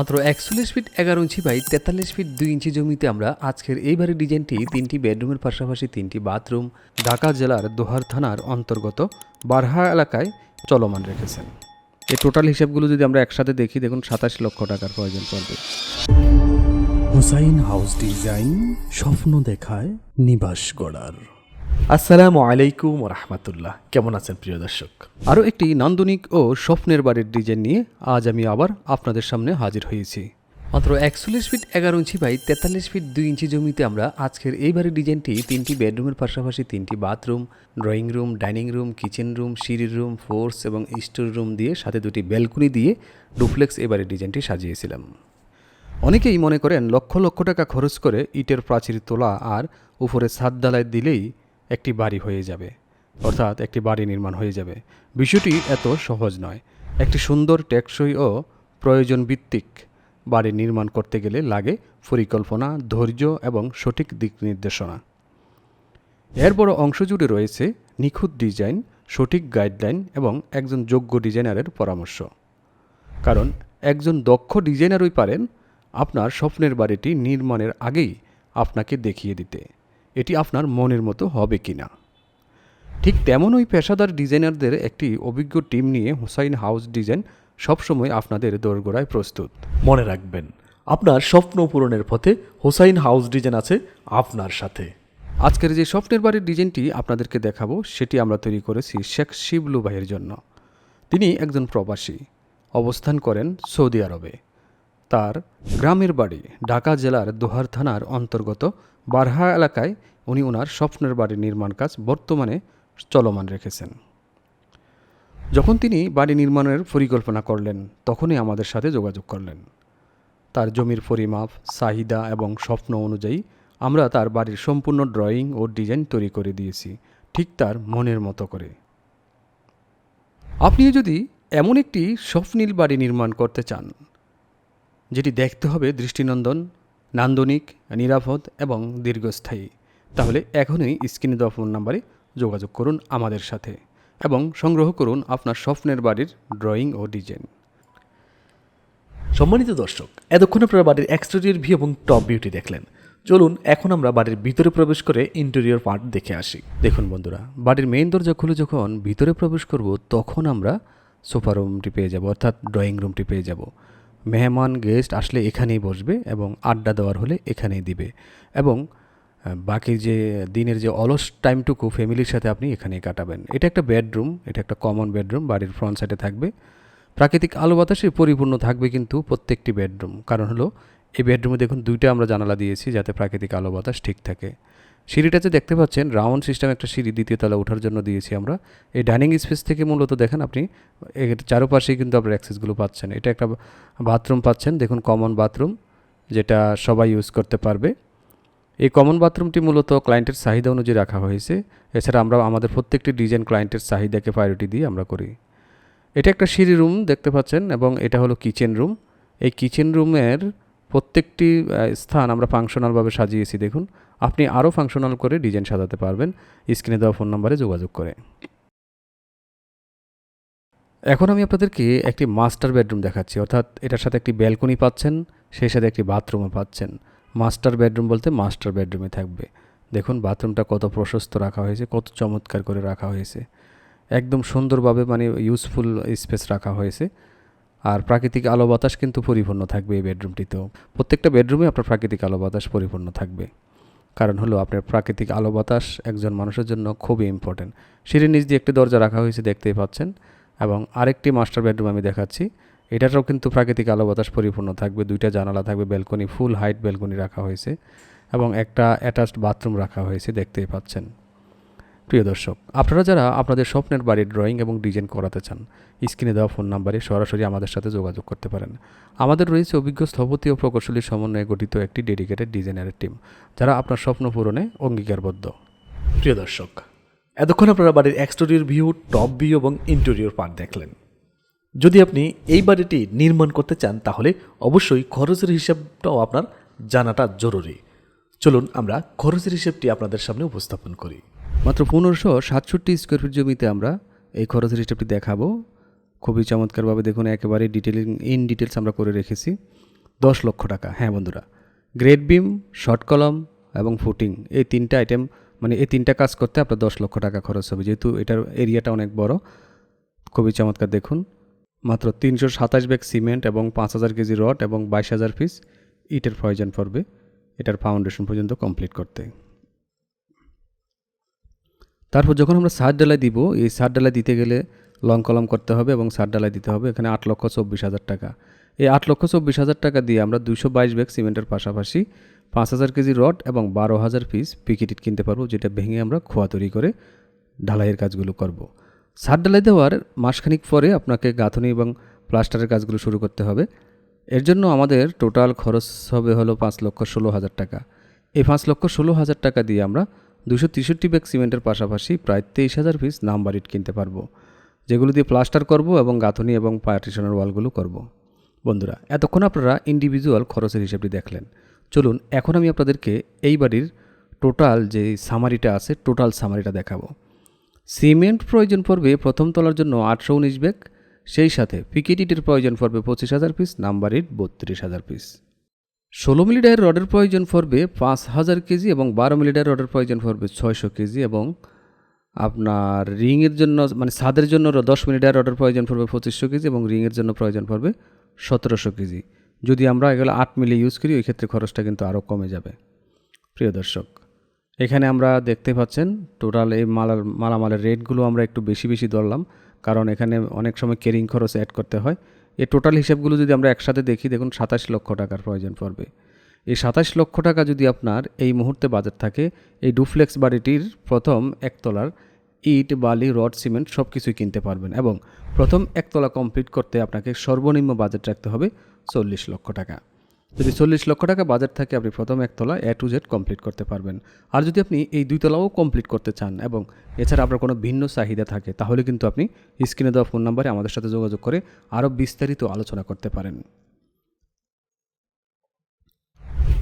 মাত্র একচল্লিশ ফিট এগারো ইঞ্চি বাই তেতাল্লিশ ফিট দুই ইঞ্চি জমিতে আমরা আজকের এই বাড়ির ডিজাইনটি তিনটি বেডরুমের পাশাপাশি তিনটি বাথরুম ঢাকা জেলার দোহার থানার অন্তর্গত বারহা এলাকায় চলমান রেখেছেন। এই টোটাল হিসাবগুলো যদি আমরা একসাথে দেখি, দেখুন সাতাশ লক্ষ টাকার প্রয়োজন পড়বে। হুসাইন হাউস ডিজাইন স্বপ্ন দেখায় নিবাস গড়ার। আসসালামু আলাইকুম রহমতুল্লাহ। কেমন আছেন প্রিয় দর্শক? আরও একটি নান্দনিক ও স্বপ্নের বাড়ির ডিজাইন নিয়ে আজ আমি আবার আপনাদের সামনে হাজির হয়েছি। মাত্র একচল্লিশ ফিট এগারো ইঞ্চি বাই তেতাল্লিশ ফিট দুই ইঞ্চি জমিতে আমরা আজকের এই বাড়ির ডিজাইনটি তিনটি বেডরুমের পাশাপাশি তিনটি bathroom, drawing room, dining room, kitchen room, সিঁড়ির রুম ফোর্স এবং স্টোর রুম দিয়ে সাথে দুটি ব্যালকনি দিয়ে ডুপ্লেক্স এই বাড়ির ডিজাইনটি সাজিয়েছিলাম। অনেকেই মনে করেন লক্ষ লক্ষ টাকা খরচ করে ইটের প্রাচীর তোলা আর উপরে ছাদ ডালাই দিলেই একটি বাড়ি হয়ে যাবে। অর্থাৎ একটি বাড়ি নির্মাণ হয়ে যাবে। বিষয়টি এত সহজ নয়। একটি সুন্দর টেকসই ও প্রয়োজন ভিত্তিক বাড়ি নির্মাণ করতে গেলে লাগে পরিকল্পনা, ধৈর্য এবং সঠিক দিক নির্দেশনা। এর বড় অংশ জুড়ে রয়েছে নিখুঁত ডিজাইন, সঠিক গাইডলাইন এবং একজন যোগ্য ডিজাইনারের পরামর্শ। কারণ একজন দক্ষ ডিজাইনারই পারেন আপনার স্বপ্নের বাড়িটি নির্মাণের আগেই আপনাকে দেখিয়ে দিতে। এটি আপনার মনের মতো হবে কি না ঠিক তেমন ওই পেশাদার ডিজাইনারদের একটি অভিজ্ঞ টিম নিয়ে হুসাইন হাউস ডিজাইন সবসময় আপনাদের দোরগোড়ায় প্রস্তুত। মনে রাখবেন আপনার স্বপ্ন পূরণের পথে হোসাইন হাউস ডিজাইন আছে আপনার সাথে। আজকের যে স্বপ্নের বাড়ির ডিজাইনটি আপনাদেরকে দেখাবো সেটি আমরা তৈরি করেছি শেখ শিবলু ভাইয়ের জন্য। তিনি একজন প্রবাসী অবস্থান করেন সৌদি আরবে। তার গ্রামের বাড়ি ঢাকা জেলার দোহার থানার অন্তর্গত বারহা এলাকায় উনি ওনার স্বপ্নের বাড়ির নির্মাণ কাজ বর্তমানে চলমান রেখেছেন। যখন তিনি বাড়ি নির্মাণের পরিকল্পনা করলেন, তখনই আমাদের সাথে যোগাযোগ করলেন। তার জমির পরিমাপ, চাহিদা এবং স্বপ্ন অনুযায়ী আমরা তার বাড়ির সম্পূর্ণ ড্রয়িং ও ডিজাইন তৈরি করে দিয়েছি, ঠিক তার মনের মতো করে। আপনিও যদি এমন একটি স্বপ্নীল বাড়ি নির্মাণ করতে চান, যেটি দেখতে হবে দৃষ্টিনন্দন নান্দনিক নিরাপদ এবং দীর্ঘস্থায়ী। তাহলে এখনই স্ক্রিনে দেওয়া ফোন নাম্বারে যোগাযোগ করুন আমাদের সাথে এবং সংগ্রহ করুন আপনার স্বপ্নের বাড়ির ড্রয়িং ও ডিজাইন। সম্মানিত দর্শক এতক্ষণ আপনারা বাড়ির এক্সটেরিয়র ভিউ এবং টপ বিউটি দেখলেন। চলুন এখন আমরা বাড়ির ভিতরে প্রবেশ করে ইন্টেরিয়র পার্ট দেখে আসি। দেখুন বন্ধুরা বাড়ির মেইন দরজা খুলে যখন ভিতরে প্রবেশ করব তখন আমরা সোফা রুমটি পেয়ে যাব অর্থাৎ ড্রয়িং রুমটি পেয়ে যাব। মেহমান গেস্ট আসলে এখানেই বসবে এবং আড্ডা দেওয়ার হলে এখানেই দিবে। এবং বাকি যে দিনের যে অলস টাইমটুকু ফ্যামিলির সাথে আপনি এখানেই কাটাবেন। এটা একটা বেডরুম, এটা একটা কমন বেডরুম, বাড়ির ফ্রন্ট সাইডে থাকবে। প্রাকৃতিক আলো বাতাসে পরিপূর্ণ থাকবে কিন্তু প্রত্যেকটি বেডরুম। কারণ হলো এই বেডরুমে দেখুন দুইটা আমরা জানালা দিয়েছি যাতে প্রাকৃতিক আলো বাতাস ঠিক থাকে। সিঁড়িটাতে দেখতে পাচ্ছেন, রাউন্ড সিস্টেম একটা সিঁড়ি দ্বিতীয় তলা ওঠার জন্য দিয়েছি আমরা। এই ডাইনিং স্পেস থেকে মূলত দেখেন আপনি এর চারপাশেই কিন্তু আপনার অ্যাক্সেসগুলো পাচ্ছেন। এটা একটা বাথরুম পাচ্ছেন, দেখুন কমন বাথরুম, যেটা সবাই ইউজ করতে পারবে। এই কমন বাথরুমটি মূলত ক্লায়েন্টের চাহিদা অনুযায়ী রাখা হয়েছে। এছাড়া আমরা, আমাদের প্রত্যেকটি ডিজাইন ক্লায়েন্টের চাহিদাকে প্রায়োরিটি দিয়ে আমরা করি। এটা একটা সিঁড়ি রুম দেখতে পাচ্ছেন এবং এটা হলো কিচেন রুম এই কিচেন রুমের প্রত্যেকটি স্থান আমরা ফাংশনালভাবে সাজিয়েছি, দেখুন। আপনি আরও ফাংশনাল করে ডিজাইন সাজাতে পারবেন। স্ক্রিনে দেওয়া ফোন নম্বরে যোগাযোগ করে। এখন আমি আপনাদেরকে একটি মাস্টার বেডরুম দেখাচ্ছি। অর্থাৎ এটার সাথে একটি ব্যালকনি পাচ্ছেন, সেই সাথে একটি বাথরুমও পাচ্ছেন। মাস্টার বেডরুম বলতে মাস্টার বেডরুমে থাকবে। দেখুন বাথরুমটা কত প্রশস্ত রাখা হয়েছে, কত চমৎকার করে রাখা হয়েছে। একদম সুন্দরভাবে মানে ইউজফুল স্পেস রাখা হয়েছে। আর প্রাকৃতিক আলো বাতাস কিন্তু পরিপূর্ণ থাকবে এই বেডরুমটিতেও। প্রত্যেকটা বেডরুমে আপনার প্রাকৃতিক আলো বাতাস পরিপূর্ণ থাকবে। কারণ হলো, আপনার প্রাকৃতিক আলো বাতাস একজন মানুষের জন্য খুবই ইম্পর্টেন্ট সিঁড়ির নিচ দিয়ে একটি দরজা রাখা হয়েছে দেখতেই পাচ্ছেন এবং আরেকটি মাস্টার বেডরুম আমি দেখাচ্ছি। এটারও কিন্তু প্রাকৃতিক আলো বাতাস পরিপূর্ণ থাকবে। দুইটা জানালা থাকবে ব্যালকনি ফুল হাইট ব্যালকনি রাখা হয়েছে এবং একটা অ্যাটাচড বাথরুম রাখা হয়েছে দেখতেই পাচ্ছেন। প্রিয় দর্শক, আপনারা যারা আপনাদের স্বপ্নের বাড়ির ড্রয়িং এবং ডিজাইন করাতে চান স্ক্রিনে দেওয়া ফোন নাম্বারে সরাসরি আমাদের সাথে যোগাযোগ করতে পারেন। আমাদের রয়েছে অভিজ্ঞ, স্থপতি ও প্রকৌশলী সমন্বয়ে গঠিত একটি ডেডিকেটেড ডিজাইনারের টিম যারা আপনার স্বপ্ন পূরণে অঙ্গীকারবদ্ধ। প্রিয় দর্শক, এতক্ষণ আপনারা বাড়ির এক্সটেরিয়র ভিউ টপ ভিউ এবং ইন্টেরিয়র পার্ট দেখলেন। যদি আপনি এই বাড়িটি নির্মাণ করতে চান, তাহলে অবশ্যই খরচের হিসাবটাও আপনার জানাটা জরুরি। চলুন আমরা খরচের হিসাবটি আপনাদের সামনে উপস্থাপন করি। মাত্র পনেরোশো সাতষট্টি স্কোয়ার ফিট জমিতে আমরা এই খরচের হিসাবটি দেখাবো। খুবই চমৎকারভাবে দেখুন, একেবারে ডিটেলিং ইন ডিটেলস আমরা করে রেখেছি। দশ লক্ষ টাকা। হ্যাঁ বন্ধুরা গ্রেড বিম শর্ট কলম এবং ফুটিং এই তিনটা আইটেম মানে এই তিনটা কাজ করতে আপনার দশ লক্ষ টাকা খরচ হবে। যেহেতু এটার এরিয়াটা অনেক বড়, খুবই চমৎকার দেখুন। মাত্র তিনশো সাতাশ ব্যাগ সিমেন্ট এবং পাঁচ হাজার কেজি রড এবং বাইশ হাজার পিস ইটের প্রয়োজন পড়বে। এটার ফাউন্ডেশন পর্যন্ত কমপ্লিট করতে। তারপর যখন আমরা সার ডালাই দিব, এই সার ডালাই দিতে গেলে লং কলম করতে হবে এবং সার ডালাই দিতে হবে। এখানে আট লক্ষ চব্বিশ হাজার টাকা। এই আট লক্ষ চব্বিশ হাজার টাকা দিয়ে আমরা দুশো বাইশ ব্যাগ সিমেন্টের পাশাপাশি পাঁচ হাজার কেজি রড এবং বারো হাজার পিস পিকেটিট কিনতে পারব, যেটা ভেঙে আমরা খোয়া তৈরি করে ঢালাইয়ের কাজগুলো করব। সার ডালাই দেওয়ার মাসখানিক পরে আপনাকে গাঁথনি এবং প্লাস্টারের কাজগুলো শুরু করতে হবে। এর জন্য আমাদের টোটাল খরচ হবে হলো পাঁচ লক্ষ ষোলো হাজার টাকা। এই পাঁচ লক্ষ ষোলো হাজার টাকা দিয়ে আমরা দুশো তেষট্টি ব্যাগ সিমেন্টের পাশাপাশি প্রায় তেইশ হাজার পিস নাম্বার ইট কিনতে পারব, যেগুলো দিয়ে প্লাস্টার করব এবং গাঁথনি এবং পার্টিশনের ওয়ালগুলো করব। বন্ধুরা, এতক্ষণ আপনারা ইন্ডিভিজুয়াল খরচের হিসেবটি দেখলেন। চলুন, এখন আমি আপনাদেরকে এই বাড়ির টোটাল যে সামারিটা আছে টোটাল সামারিটা দেখাবো। সিমেন্ট প্রয়োজন পড়বে প্রথম তলার জন্য আটশো উনিশ ব্যাগ, সেই সাথে পিকেট ইটের প্রয়োজন পড়বে পঁচিশ হাজার পিস নাম্বার ইট বত্রিশ হাজার পিস ষোলো মিলিটার রডের প্রয়োজন পড়বে পাঁচ হাজার কেজি এবং বারো মিলিটার রডের প্রয়োজন পড়বে ছয়শো কেজি এবং আপনার রিংয়ের জন্য মানে ছাদের জন্য দশ মিলিটার রডের প্রয়োজন পড়বে পঁচিশশো কেজি এবং রিংয়ের জন্য প্রয়োজন পড়বে সতেরোশো কেজি। যদি আমরা এগুলো আট মিলি ইউজ করি ওই ক্ষেত্রে খরচটা কিন্তু আরও কমে যাবে। প্রিয় দর্শক, এখানে আমরা দেখতে পাচ্ছেন টোটাল এই মালার, মালামালের রেটগুলো আমরা একটু বেশি বেশি ধরলাম, কারণ এখানে অনেক সময় কেরিং খরচ অ্যাড করতে হয়। এই টোটাল হিসাবগুলো যদি আমরা একসাথে দেখি, দেখুন সাতাশ লক্ষ টাকার প্রয়োজন পড়বে। এই সাতাশ লক্ষ টাকা যদি আপনার এই মুহূর্তে বাজেট থাকে, এই ডুফ্লেক্স বাড়িটির প্রথম একতলার ইট, বালি, রড, সিমেন্ট সব কিছুই কিনতে পারবেন এবং প্রথম একতলা কমপ্লিট করতে আপনাকে সর্বনিম্ন বাজেট রাখতে হবে চল্লিশ লক্ষ টাকা। যদি চল্লিশ লক্ষ টাকা বাজেট থাকে, আপনি প্রথম একতলা এ টু জেড কমপ্লিট করতে পারবেন। আর যদি আপনি এই দুইতলাও কমপ্লিট করতে চান এবং এছাড়া আপনার কোনো ভিন্ন চাহিদা থাকে, তাহলে কিন্তু আপনি স্ক্রিনে দেওয়া ফোন নাম্বারে আমাদের সাথে যোগাযোগ করে আরও বিস্তারিত আলোচনা করতে পারেন।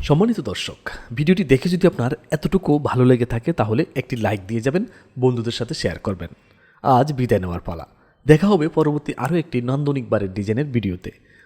সম্মানিত দর্শক, ভিডিওটি দেখে যদি আপনার এতটুকু ভালো লেগে থাকে, তাহলে একটি লাইক দিয়ে যাবেন, বন্ধুদের সাথে শেয়ার করবেন। আজ বিদায় নেওয়ার পালা। দেখা হবে পরবর্তী আরও একটি নান্দনিক বারের ডিজাইনের ভিডিওতে।